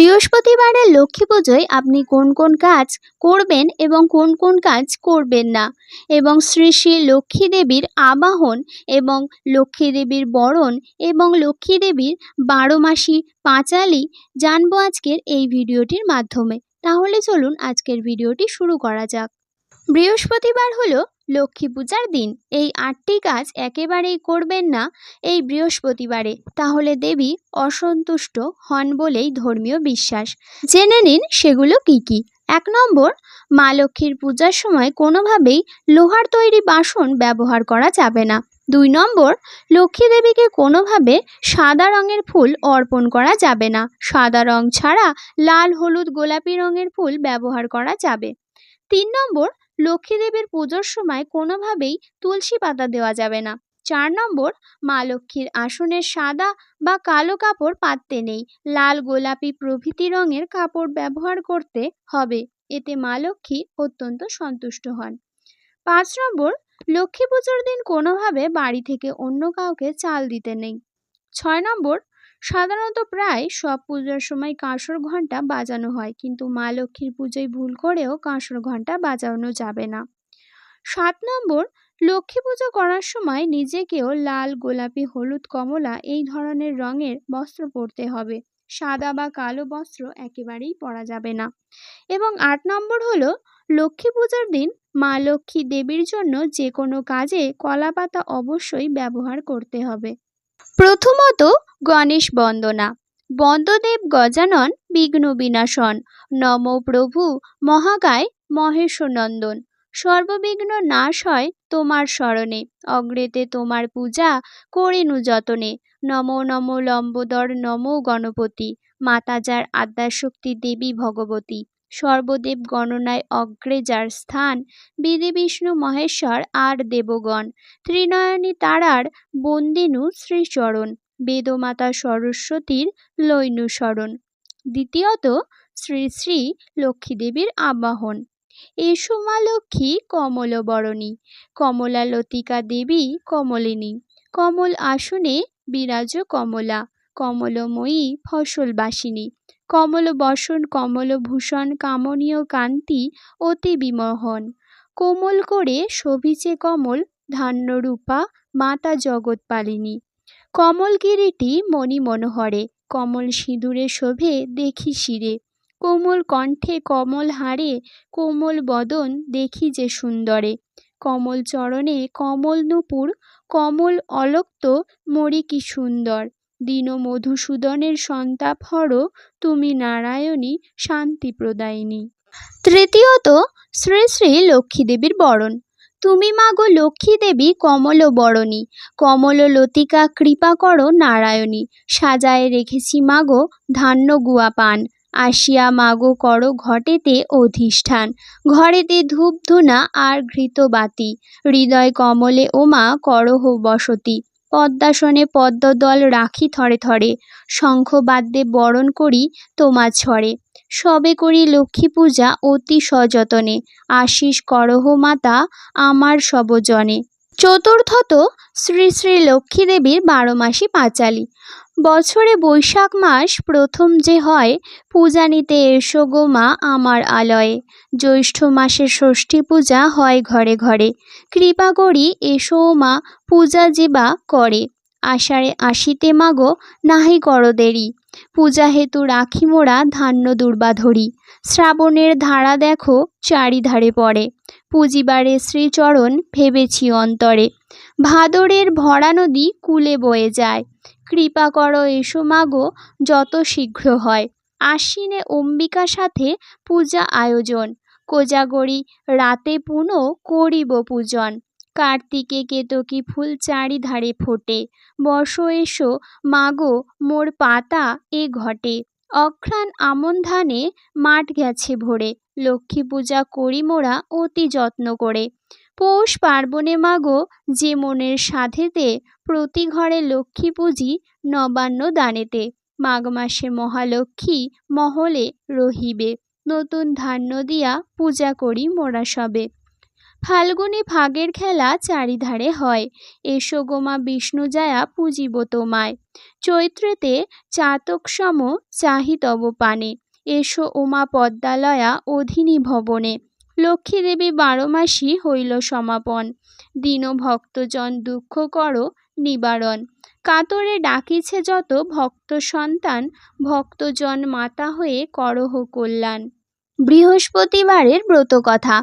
বৃহস্পতিবারের লক্ষ্মী পুজোয় আপনি কোন কোন কাজ করবেন এবং কোন কোন কাজ করবেন না? এবং শ্রী শ্রী লক্ষ্মী দেবীর আবাহন এবং লক্ষ্মী দেবীর বরণ এবং লক্ষ্মী দেবীর বারো মাসি পাঁচালি জানব আজকের এই ভিডিওটির মাধ্যমে। তাহলে চলুন আজকের ভিডিওটি শুরু করা যাক। বৃহস্পতিবার হলো লক্ষ্মী পূজার দিন। এই আটটি কাজ একেবারেই করবেন না এই বৃহস্পতিবারে। তাহলে দেবী অসন্তুষ্ট হন বলেই ধর্মীয় বিশ্বাস। জেনে নিন সেগুলো কি কি। এক নম্বর, মা লক্ষ্মীর পূজার সময় কোনোভাবেই লোহার তৈরি বাসন ব্যবহার করা যাবে না। দুই নম্বর, লক্ষ্মী দেবীকে কোনোভাবে সাদা রঙের ফুল অর্পণ করা যাবে না। সাদা রং ছাড়া লাল, হলুদ, গোলাপি রঙের ফুল ব্যবহার করা যাবে। তিন নম্বর লক্ষ্মী দেবীর পুজোর সময় কোনোভাবেই তুলসী পাতা দেওয়া যাবে না। চার নম্বর, মা লক্ষ্মীর আসনের সাদা বা কালো কাপড় পাততে নেই। লাল গোলাপি প্রভৃতি রঙের কাপড় ব্যবহার করতে হবে। এতে মা লক্ষ্মী অত্যন্ত সন্তুষ্ট হন। পাঁচ নম্বর, লক্ষ্মী পুজোর দিন কোনোভাবে বাড়ি থেকে অন্য কাউকে চাল দিতে নেই। ছয় নম্বর সাধারণত প্রায় সব পুজোর সময় কাঁসর ঘণ্টা বাজানো হয়। কিন্তু মা লক্ষ্মীর পুজোয় ভুল করেও কাঁসর ঘণ্টা বাজানো যাবে না। সাত নম্বর, লক্ষ্মী পুজো করার সময় নিজেকেও লাল, গোলাপি, হলুদ, কমলা এই ধরনের রঙের বস্ত্র পরতে হবে। সাদা বা কালো বস্ত্র একেবারেই পরা যাবে না। এবং আট নম্বর হলো, লক্ষ্মী পূজার দিন মা লক্ষ্মী দেবীর জন্য যে কোনো কাজে কলা পাতা অবশ্যই ব্যবহার করতে হবে। প্রথমত গণেশ বন্দনা। বন্দদেব গজানন বিঘ্ন বিনাশন। নম প্রভু মহাকায় মহেশনন্দন। সর্ববিঘ্ন নাশ হয় তোমার স্মরণে অগ্রেতে তোমার পূজা করিনু যতনে। নম নম লম্বোদর নম গণপতি। মাতা যার আদ্যাশক্তি দেবী ভগবতী। সর্বদেব গণনায় অগ্রে যার স্থান, বিধি বিষ্ণু মহেশ্বর আর দেবগণ। ত্রিনয়নী তারার বন্দিনু শ্রীচরণ, বেদমাতা সরস্বতীর লৈনু শরণ দ্বিতীয়ত, শ্রী শ্রী লক্ষ্মীদেবীর আবাহন। এসো মা লক্ষ্মী কমলবরণী কমলা লতিকা দেবী কমলিনী। কমল আসনে বিরাজ কমলা, কমলময়ী ফসলবাসিনী। কমল বসন কমলভূষণ কামনীয় কান্তি অতি বিমোহন। কোমল করে শোভিছে কমল ধান্যরূপা, মাতা জগৎপালিনী। কমল মণি মনোহরে, কমল সিঁদুরে শোভে দেখি শিরে। কোমল কণ্ঠে কমল হাড়ে, কোমল বদন দেখি যে সুন্দরে। কমল চরণে কমল নূপুর, কমল অলক্ত মরি কি সুন্দর। দীন মধুসূদনের সন্তাপ হর, তুমি নারায়ণী শান্তি প্রদায়িনী। তৃতীয়ত, শ্রী শ্রী লক্ষ্মী দেবীর বরণ। তুমি মাগো লক্ষ্মী দেবী কমল বরণী কমল লতিকা কৃপা করো নারায়ণী। সাজায় রেখেছি মাগো ধান্য গুয়া পান। আসিয়া মাগো করো ঘটেতে অধিষ্ঠান। ঘরেতে ধূপ ধুনা আর ঘৃত বাতি হৃদয় কমলে ওমা করহ বসতি। পদ্মাসনে পদ্মদল রাখি থরে থরে, শঙ্খ বাদ্যে বরণ করি তোমা ছড়ে। সবে করি লক্ষ্মী পূজা অতি সযতনে, আশিস করহ মাতা আমার সবজনে। চতুর্থত শ্রী শ্রী লক্ষ্মী দেবীর বারো মাসি পাঁচালি। বছরে বৈশাখ মাস, প্রথম যে হয় পূজা নিতে এসো গো মা আমার আলয়ে। জ্যৈষ্ঠ মাসে ষষ্ঠী পূজা হয় ঘরে ঘরে। কৃপা করি এসো মা, পূজা যেবা করে। আষাঢ়ে আসিতে মাগো, নাহি করো দেরি। পূজা হেতু রাখি মোড়া ধান্য দুর্বাধরি। শ্রাবণের ধারা দেখো, চারিধারে পড়ে। পুঁজিবারে শ্রীচরণ ভেবেছি অন্তরে। ভাদরের ভরা নদী কুলে বয়ে যায়। কৃপা করো এসো মাগো, যত শীঘ্র হয়। আশ্বিনে অম্বিকা সাথে পূজা আয়োজন। কোজাগরি রাতে পুনঃ করিব পূজন। কার্তিকে কেতকী ফুল চারিধারে ফোটে। বর্ষ এসো। মাগো, মোর পাতা এ ঘটে। অঘ্রাণ আমন ধানে মাঠ গেছে ভরে। লক্ষ্মী পূজা করি মোরা অতি যত্ন করে। পৌষ পার্বণে মাগো, যে মনের সাধেতে প্রতি ঘরে লক্ষ্মী পুজি নবান্ন দানেতে। মাঘ মাসে মহালক্ষ্মী মহলে রহিবে। নতুন ধান্য দিয়া পূজা করি মোরা সবে। ফাল্গুনী ফাগের খেলা চারিধারে হয়। এসো গোমা বিষ্ণু জায়া, পূজিব তোমায়। চৈত্রেতে চাতক সম চাহি তব পানে। এসো উমা পদ্মালয়া, অধিনী ভবনে। লক্ষ্মী দেবী বারো মাসই হইল সমাপন। দীন ভক্তজন দুঃখ কর নিবারণ। কাতরে ডাকিছে যত ভক্ত সন্তান, ভক্তজন মাতা হয়ে করহ কল্যাণ। বৃহস্পতিবারের ব্রত কথা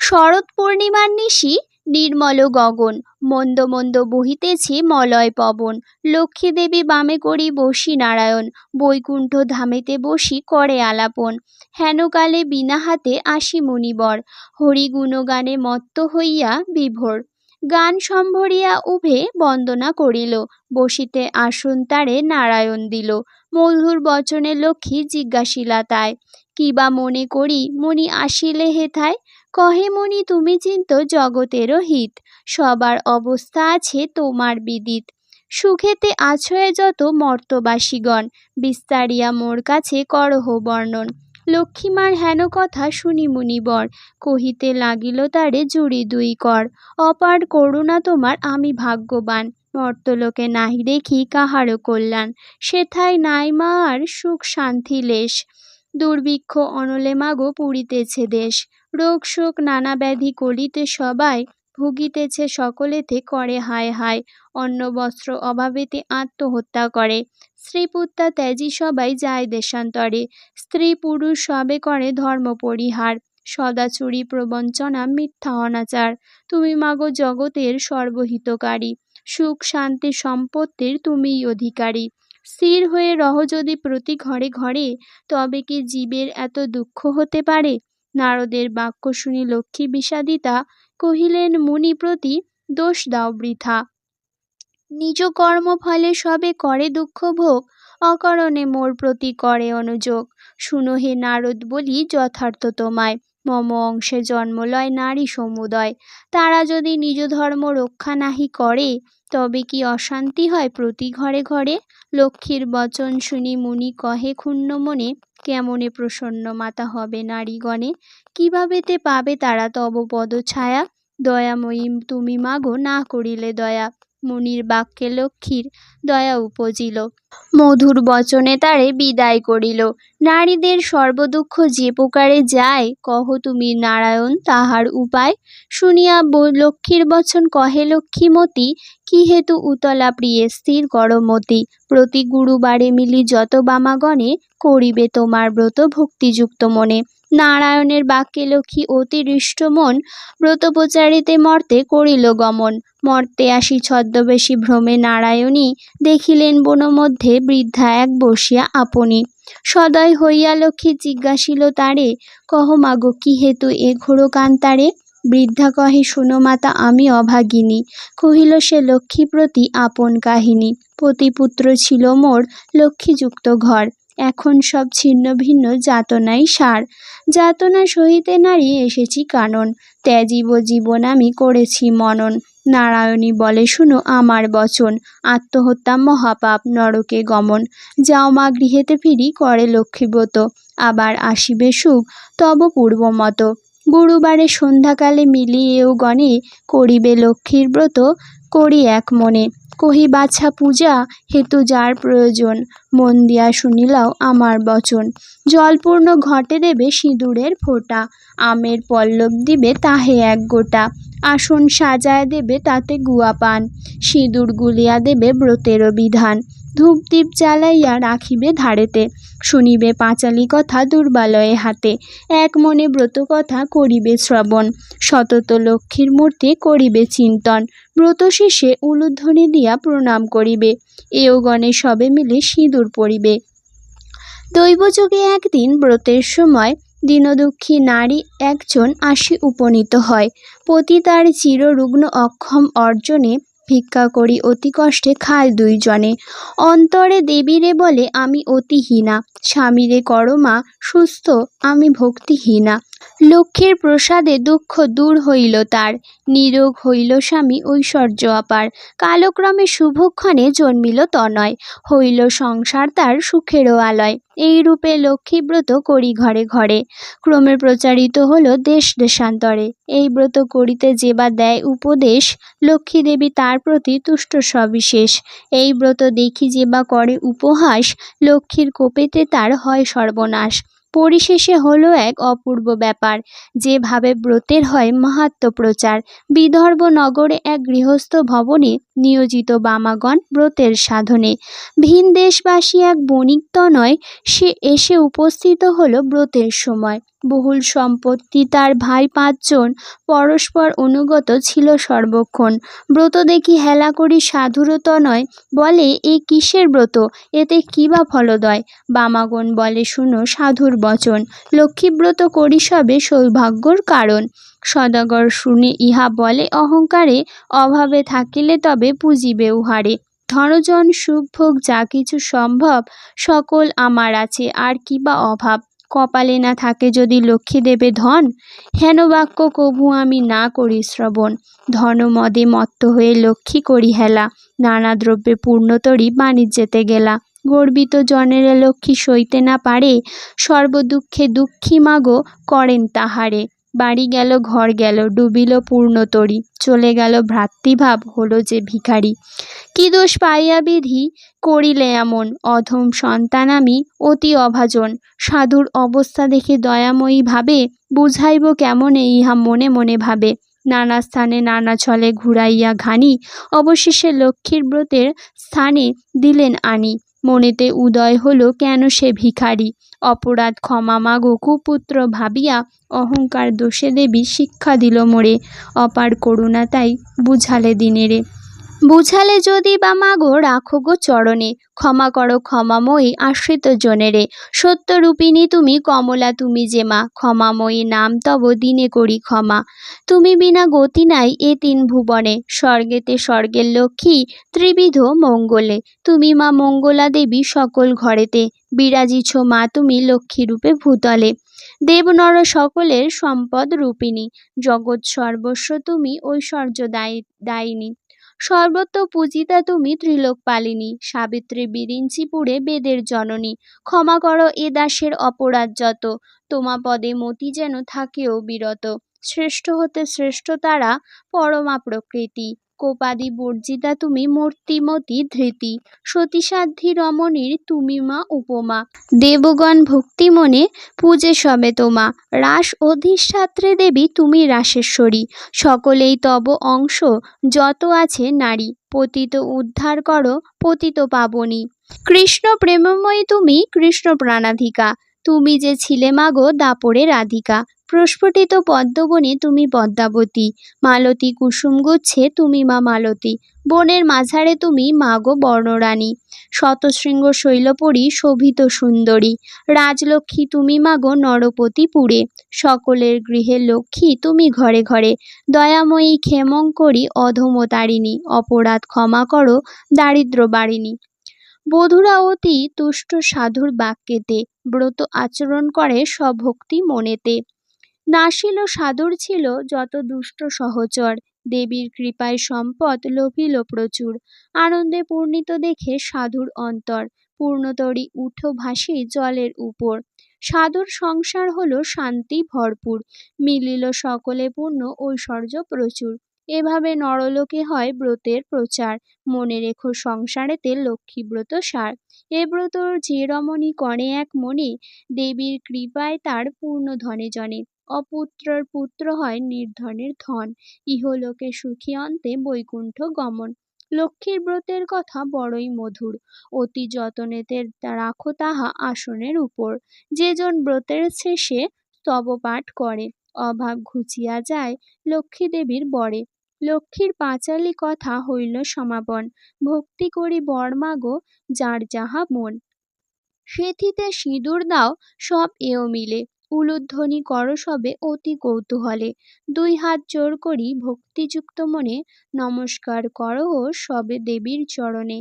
শরৎ পূর্ণিমার নিশি নির্মল গগন, মন্দ মন্দ বহিতেছে মলয় পবন। লক্ষ্মী দেবী বামে করি বসি নারায়ণ, বৈকুণ্ঠ ধামেতে বসি করে আলাপন। হেনকালে বিনা হাতে আসি মুনিবর হরি গুণগানে মত্ত হইয়া বিভোর। গান সম্ভরিয়া উভে বন্দনা করিল, বসিতে আসন তারে নারায়ণ দিল। মধুর বচনে লক্ষ্মী জিজ্ঞাসিলা তাই কিবা মনে করি মনি আসিলে হেথায়? কহে মনি, তুমি চিন্ত জগতেরও হিত। সবার অবস্থা আছে তোমার বিদিত। সুখেতে আছয়ে যত মর্তবাসীগণ, বিস্তারিয়া মোর কাছে করহ বর্ণন। লক্ষ্মীমার হেন কথা শুনি মুনিবর কহিতে লাগিল তারে জুড়ি দুই কর। অপার করুণা তোমার, আমি ভাগ্যবান। মর্তলোকে নাহি দেখি কাহারও কল্যাণ। সেথায় নাই মা আর সুখ শান্তি লেশ। দুর্ভিক্ষ অনলে মাগো পুরিতেছে দেশ। রোগ শোক নানা ব্যাধি কলিতে সবাই ভুগিতেছে সকলেতে করে হায় হায়। অন্ন, বস্ত্র অভাবেতে আত্মহত্যা করে। স্ত্রী পুত্রা ত্যাজি সবাই যায় দেশান্তরে। স্ত্রী পুরুষ সবে করে ধর্ম পরিহার। সদাচুরি প্রবঞ্চনা, মিথ্যা অনাচার। তুমি মাগো জগতের সর্বহিতকারী। সুখ, শান্তি, সম্পত্তির তুমিই অধিকারী। স্থির হয়ে রহ যদি প্রতি ঘরে ঘরে, তবে কি জীবের এত দুঃখ হতে পারে? নারদের বাক্য শুনি লক্ষ্মী বিষাদিতা কহিলেন, মুনি প্রতি দোষ দাও বৃথা। নিজ কর্ম ফলে সবে করে দুঃখ ভোগ, অকারণে মোর প্রতি করে অনুযোগ। শুনো হে নারদ বলি যথার্থ তোমায়। মম অংশে জন্মলয়, নারী সমুদয়। তারা যদি নিজ ধর্ম রক্ষা নাহি করে, তবে কি অশান্তি হয় প্রতি ঘরে ঘরে? লক্ষ্মীর বচন শুনি মুনি কহে, ক্ষুণ্ণ মনে, কেমনে প্রসন্ন মাতা হবে নারীগণে? কিভাবেতে পাবে তারা তব পদ ছায়া দয়াময়ী, তুমি মাগো, না করিলে দয়া। মুনির বাক্যে লক্ষ্মীর দয়া উপজিল। মধুর বচনে তারে বিদায় করিল। নারীদের সর্বদুঃখ যে প্রকারে যায়, কহ তুমি নারায়ণ, তাহার উপায়? শুনিয়া লক্ষ্মীর বচন কহে লক্ষ্মীমতী, কি হেতু উতলা প্রিয়ে স্থির করমতি প্রতি গুরুবারে মিলি যত বামাগণে, করিবে তোমার ব্রত ভক্তিযুক্ত মনে। নারায়ণের বাক্যে লক্ষ্মী অতিরিষ্ট মন ব্রত প্রচারিতে মর্তে করিল গমন। মর্তে আসি ছদ্মবেশী ভ্রমে নারায়ণী দেখিলেন বনমধ্যে বৃদ্ধা এক বসিয়া আপনি। সদয় হইয়া লক্ষ্মী জিজ্ঞাসিল তারে, কহ মাগো, কি হেতু এ ঘোর কান্তারে বৃদ্ধা কহে, শুনো মাতা, আমি অভাগিনী। কহিল সে লক্ষ্মী প্রতি আপন কাহিনী। পতিপুত্র ছিল মোর লক্ষ্মীযুক্ত ঘর। এখন সব ছিন্ন ভিন্ন যাতনাই সার। যাতনা সহিতে নারী এসেছি কানন। ত্যাজীব জীবন আমি করেছি মনন। নারায়ণী বলে, শুনো আমার বচন। আত্মহত্যা মহাপাপ নরকে গমন। যাও মা গৃহেতে ফিরি, করে লক্ষ্মীব্রত। আবার আসিবে সুখ, তব পূর্বমত। গুরুবারে সন্ধ্যাকালে মিলিয়েও গণে করিবে লক্ষ্মীর ব্রত। করি এক মনে। কহি, বাছা পূজা হেতু যার প্রয়োজন। মন দিয়া শুনিলাও আমার বচন। জলপূর্ণ ঘটে দেবে সিঁদুরের ফোঁটা। আমের পল্লব দিবে তাহে এক গোটা। আসন সাজায় দেবে তাতে গুয়া পান। সিঁদুর গুলিয়া দেবে ব্রতেরও বিধান। ধূপদীপ জ্বালাইয়া রাখিবে ধারেতে শুনিবে পাঁচালি কথা দুর্বালয়ে হাতে, এক মনে ব্রত কথা করিবে শ্রবণ, সতত লক্ষ্মীর মূর্তি করিবে চিন্তন, ব্রত শেষে উলুধ্বনি দিয়া প্রণাম করিবে, এও গণে সবে মিলে সিঁদুর পরিবে। দৈবযোগে একদিন ব্রতের সময় দীনদুঃখী নারী একজন আসি উপনীত হয়, পতি তার চিররুগ্ন অক্ষম অর্জনে ভিক্ষা করি অতি কষ্টে খায় দুইজনে। অন্তরে দেবীরে বলে, আমি অতিহীনা স্বামীরে করমা সুস্থ, আমি ভক্তিহীনা। লক্ষ্মীর প্রসাদে দুঃখ দূর হইল তার, নিরোগ হইল স্বামী ঐশ্বর্য অপার কালক্রমে শুভক্ষণে জন্মিল তনয়, হইল সংসার তার সুখেরও আলয়। এই রূপে লক্ষ্মীব্রত করি ঘরে ঘরে, ক্রমে প্রচারিত হলো দেশ দেশান্তরে। এই ব্রত করিতে যে বা দেয় উপদেশ, লক্ষ্মী দেবী তার প্রতি তুষ্ট সবিশেষ। এই ব্রত দেখি যে বা করে উপহাস, লক্ষ্মীর কোপেতে তার হয় সর্বনাশ। পরিশেষে হলো এক অপূর্ব ব্যাপার, যেভাবে ব্রতের হয় মাহাত্ম প্রচার। বিদর্ভ নগরে এক গৃহস্থ ভবনে নিয়োজিত বামাগণ ব্রতের সাধনে। ভিন দেশবাসী এক বণিক তনয় সে এসে উপস্থিত হলো ব্রতের সময়। বহুল সম্পত্তি তার ভাই পাঁচজন পরস্পর অনুগত ছিল সর্বক্ষণ। ব্রত দেখি হেলা করি সাধুরত নয়, বলে, এ কিসের ব্রত? এতে কী বা ফলদয়? বামাগণ বলে, শুনো সাধুর বচন, লক্ষ্মীব্রত করি সবে সৌভাগ্যর কারণ। সদাগর শুনে ইহা বলে, অহংকারে অভাবে থাকিলে তবে পুজিবে উহারে। ধনজন সুখভোগ যা কিছু সম্ভব, সকল আমার আছে, আর কি বা অভাব? কপালে না থাকে যদি লক্ষ্মী দেবে ধন হেন বাক্য কভু আমি না করি শ্রবণ। ধন মদে মত্ত হয়ে লক্ষ্মী করি হেলা, নানা দ্রব্যে পূর্ণতরী বাণিজ্যেতে গেলা। গর্বিত জনেরা লক্ষ্মী সইতে না পারে, সর্বদুঃখে দুঃখী মাগো করেন তাহারে। বাড়ি গেল, ঘর গেল, ডুবিল পূর্ণতরী চলে গেল ভ্রাতৃভাব, হলো যে ভিখারি। কি দোষ পাইয়া বিধি করিলে এমন? অধম সন্তান আমি অতি অভাজন। সাধুর অবস্থা দেখে দয়াময়ী ভাবে, বুঝাইব কেমনে ইহা মনে মনে ভাবে। নানা স্থানে নানা ছলে ঘুরাইয়া ঘানি, অবশেষে লক্ষ্মীর ব্রতের স্থানে দিলেন আনি। মনেতে উদয় হল, কেন সে ভিখারি? অপরাধ ক্ষমা মাগ, কুপুত্র ভাবিয়া অহংকার দোষে দেবী শিক্ষা দিল মোরে। অপার করুণা তাই বুঝালে দিনেরে। বুঝালে যদি বা মাগো, রাখো গো চরণে। ক্ষমা করো ক্ষমাময়ী আশ্রিত জনেরে। সত্যরূপিণী তুমি কমলা, তুমি যে মা। ক্ষমাময়ী নাম তব দিনে করি ক্ষমা। তুমি বিনা গতি নাই এ তিন ভুবনে। স্বর্গেতে স্বর্গের লক্ষ্মী, ত্রিবিধ মঙ্গলে। তুমি মা মঙ্গলা দেবী সকল ঘরেতে। বিরাজিছ মা তুমি লক্ষ্মীরূপে ভূতলে। দেবনর সকলের সম্পদ রূপিণী। জগৎ সর্বস্ব তুমি ঐশ্বর্য দায়ী দায়িনী। সর্বত্র পূজিতা তুমি ত্রিলোক পালিনী সাবিত্রী বিরিঞ্চিপুরে বেদের জননী, ক্ষমা করো এ দাসের অপরাধ যত, তোমা পদে মতি যেন থাকেও বিরত। শ্রেষ্ঠ হতে শ্রেষ্ঠ তারা পরমা প্রকৃতি। কোপাদি বর্জিতা তুমি মূর্তিমতি ধৃতি। সতীসাধ্যী রমণীর তুমি মা উপমা। দেবগণ ভক্তি মনে পূজে সবে তোমা। রাস অধিষ্ঠাত্রে দেবী তুমি রাসেশ্বরী। সকলেই তব অংশ, যত আছে নারী। পতিত উদ্ধার করো পতিত পাবনী। কৃষ্ণ প্রেমময়ী তুমি কৃষ্ণ প্রাণাধিকা। তুমি যে ছিলে মাগো দাপরে রাধিকা, প্রস্ফুটিত পদ্মবনে তুমি পদ্মাবতী, মালতী কুসুম গুচ্ছে তুমি মা মালতী, বনের মাঝারে তুমি মাগো বর্ণরানী, শতশৃঙ্গ শৈলপরী শোভিত সুন্দরী, রাজলক্ষ্মী তুমি মাগো নরপতি পুরে সকলের গৃহে লক্ষ্মী তুমি ঘরে ঘরে, দয়াময়ী ক্ষেমঙ্করী অধমতারিণী, অপরাধ ক্ষমা করো দারিদ্র বাড়িনী বধুরা অতি তুষ্ট সাধুর বাক্যেতে ব্রত আচরণ করে স্বভক্তি মনেতে। নাসিল সাধুর ছিল যত দুষ্ট সহচর, দেবীর কৃপায় সম্পদ লোভিল প্রচুর। আনন্দে পূর্ণিত দেখে সাধুর অন্তর, পূর্ণতরী উঠো ভাসি জলের উপর। সাধুর সংসার হলো শান্তি ভরপুর, মিলিল সকলে পূর্ণ ঐশ্বর্য প্রচুর। এভাবে নরলোকে হয় ব্রতের প্রচার। মনে রেখো সংসারেতে লক্ষ্মী ব্রত সার। এ ব্রত যে রমণী করে এক মনে দেবীর কৃপায় তার পূর্ণ ধনে জনে। অপুত্রর পুত্র হয় নির্ধনের ধন। ইহলোকে সুখী অন্তে বৈকুণ্ঠ গমন। লক্ষ্মীর ব্রতের কথা বড়ই মধুর। অতি যতনেতে রাখো তাহা আসনের উপর। যেজন ব্রতের শেষে স্তব পাঠ করে। অভাব ঘুচিয়া যায় লক্ষ্মী দেবীর বরে। লক্ষ্মীর পাঁচালি কথা হইল সমাপন ভক্তি করি বর্মাগো যার যাহা মন। সেথিতে সিঁদুর দাও, সব এও মিলে। উলুধ্বনি কর সবে অতি কৌতূহলে। দুই হাত জোর করি ভক্তিযুক্ত মনে। নমস্কার করো সবে দেবীর চরণে।